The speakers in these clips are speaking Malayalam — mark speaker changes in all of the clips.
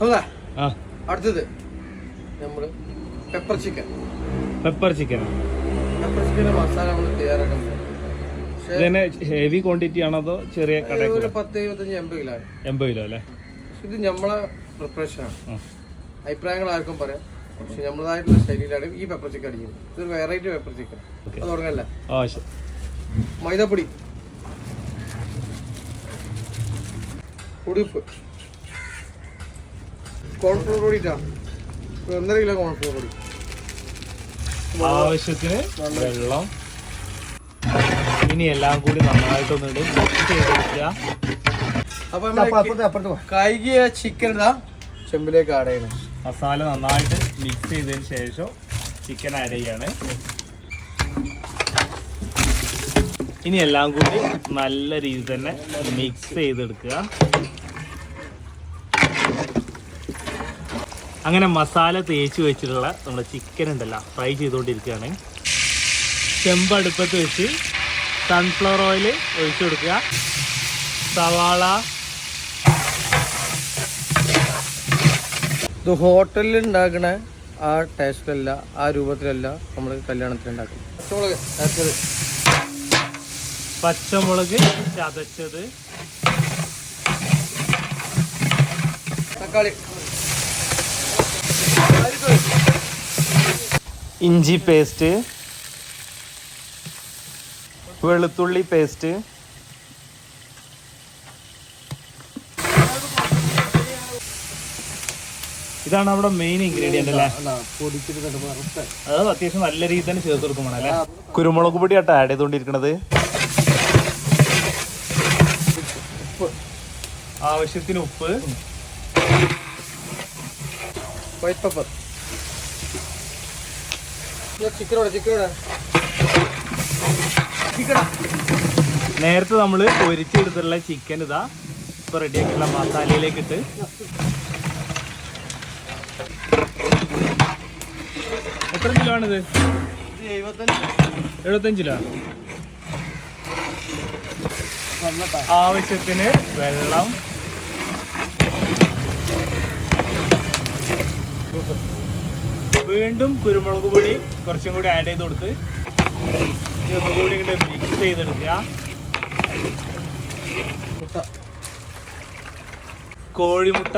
Speaker 1: അടുത്തത് നമ്മൾ pepper chicken
Speaker 2: pepper chicken
Speaker 1: pepper chicken masala നമ്മൾ തയ്യാറാക്കാൻ പോകും
Speaker 2: ഇതിന് ഹെവി ക്വാണ്ടിറ്റി ആണോ അതോ ചെറിയ കടയിൽ
Speaker 1: പത്ത് ഇരുപത്തഞ്ച് എൺപത് കിലോ
Speaker 2: എൺപത് കിലോ അല്ലേ?
Speaker 1: ഇത് നമ്മളെ പ്രിപ്പറേഷൻ
Speaker 2: ആണ്.
Speaker 1: അഭിപ്രായങ്ങൾ ആർക്കും പറയാം. പക്ഷെ നമ്മളതായിട്ടുള്ള ശൈലിയിലാണ് ഈ പെപ്പർ ചിക്കൻ അടിക്കുന്നത്. ഇതൊരു വെറൈറ്റി പെപ്പർ ചിക്കൻ. അത് തുടങ്ങല്ല? മൈദപ്പൊടി. ഉടുപ്പ്. കോൺഫ്ലോർ പൊടി ഇട്ടാ ഒരു ഒന്നര കിലോ കോൺഫ്ലോർ പൊടി.
Speaker 2: ആവശ്യത്തിന് വെള്ളം. ഇനി എല്ലാം കൂടി നന്നായിട്ടൊന്ന് മിക്സ് ചെയ്ത് വെക്കുക
Speaker 1: അപ്പൊ നമ്മൾ കൈകിയ ചിക്കൻ ഇതാ ചെമ്പിലേക്ക് ആഡ് ചെയ്യണം.
Speaker 2: മസാല നന്നായിട്ട് മിക്സ് ചെയ്തതിന് ശേഷം ചിക്കൻ ആഡ് ചെയ്യാണ്. ഇനി എല്ലാം കൂടി നല്ല രീതിയിൽ തന്നെ മിക്സ് ചെയ്തെടുക്കുക. അങ്ങനെ മസാല തേച്ച് വെച്ചിട്ടുള്ള നമ്മുടെ ചിക്കൻ ഉണ്ടല്ലോ ഫ്രൈ ചെയ്തുകൊണ്ടിരിക്കുകയാണ്. ചെമ്പ് അടുപ്പത്ത് വെച്ച് സൺഫ്ലവർ ഓയിൽ ഒഴിച്ചു കൊടുക്കുക. സവാള.
Speaker 1: ഇത് ഹോട്ടലിൽ ഉണ്ടാക്കണ ആ ടേസ്റ്റിലല്ല ആ രൂപത്തിലല്ല നമ്മൾ കല്യാണത്തിൽ പച്ചമുളക് അരച്ചത്
Speaker 2: പച്ചമുളക് ചതച്ചത്.
Speaker 1: തക്കാളി.
Speaker 2: ഇഞ്ചി പേസ്റ്റ് വെളുത്തുള്ളി പേസ്റ്റ് ഇതാണ് അവിടെ മെയിൻ ഇൻഗ്രീഡിയന്റ് അല്ലേ? അത് അത്യാവശ്യം നല്ല രീതിയിൽ തന്നെ ചേർത്ത് കൊടുക്കണം അല്ലേ? കുരുമുളക് പൊടി ആട്ടോ ആഡ് ചെയ്തുകൊണ്ടിരിക്കണത്
Speaker 1: ഉപ്പ്.
Speaker 2: ആവശ്യത്തിന് ഉപ്പ്.
Speaker 1: വൈറ്റ് പെപ്പർ
Speaker 2: നേരത്തെ നമ്മൾ പൊരിച്ചെടുത്തിട്ടുള്ള ചിക്കൻ ഇതാ ഇപ്പൊ റെഡിയാക്കിയുള്ള മസാലയിലേക്ക് ഇട്ട് എത്ര കിലോ ആണിത്
Speaker 1: എഴുപത്തഞ്ച്
Speaker 2: ആവശ്യത്തിന് വെള്ളം വീണ്ടും കുരുമുളക് പൊടി കുറച്ചും കൂടി ആഡ് ചെയ്ത് കൊടുത്ത് ഒന്നുകൂടി കൂടി ഇങ്ങോട്ട് മിക്സ് ചെയ്തെടുക്കുക.
Speaker 1: മുട്ട.
Speaker 2: കോഴിമുട്ട.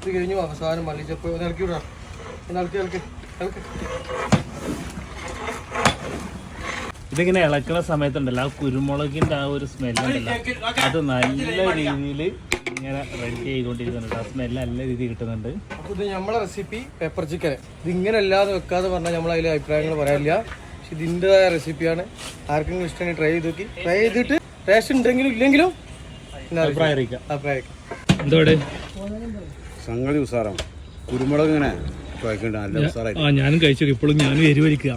Speaker 1: ഇത് കഴിഞ്ഞു അവസാനം മല്ലിച്ചപ്പ് ഒന്ന് ഇളക്കി വിടാം ഒന്ന് ഇളക്കി ഇളക്കി ഇളക്കി.
Speaker 2: ഇതിങ്ങനെ ഇളക്കുന്ന സമയത്തുണ്ടല്ലോ ആ കുരുമുളകിന്റെ ആ ഒരു സ്മെല്ലുണ്ടല്ലോ അത് നല്ല രീതിയിൽ ഇങ്ങനെ റെഡി ചെയ്തുകൊണ്ടിരിക്കുന്നുണ്ട്. ആ സ്മെല്ല് നല്ല രീതിയിൽ കിട്ടുന്നുണ്ട്.
Speaker 1: അപ്പോൾ ഇത് നമ്മളെ റെസിപ്പി പെപ്പർ ചിക്കൻ ഇത് ഇങ്ങനെ അല്ലാതെ വെക്കാതെ പറഞ്ഞാൽ നമ്മൾ അതിൽ അഭിപ്രായങ്ങൾ പറയാനില്ല പക്ഷെ ഇതിന്റെതായ റെസിപ്പിയാണ് ആർക്കെങ്കിലും ഇഷ്ടമെങ്കിൽ ട്രൈ ചെയ്ത് നോക്കി. ട്രൈ ചെയ്തിട്ട് ടേസ്റ്റ് ഉണ്ടെങ്കിലും ഇല്ലെങ്കിലും.
Speaker 2: അഭിപ്രായം അറിയിക്കാം
Speaker 1: അഭിപ്രായം
Speaker 2: എന്തോടെ
Speaker 3: സംഗതി ഉസാറാം കുരുമുളക് ഇങ്ങനെ
Speaker 2: ആ ഞാനും കഴിച്ചു ഇപ്പോഴും ഞാനും എരിവരിക്കുക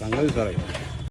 Speaker 3: സംഗതി ഉസാറായി.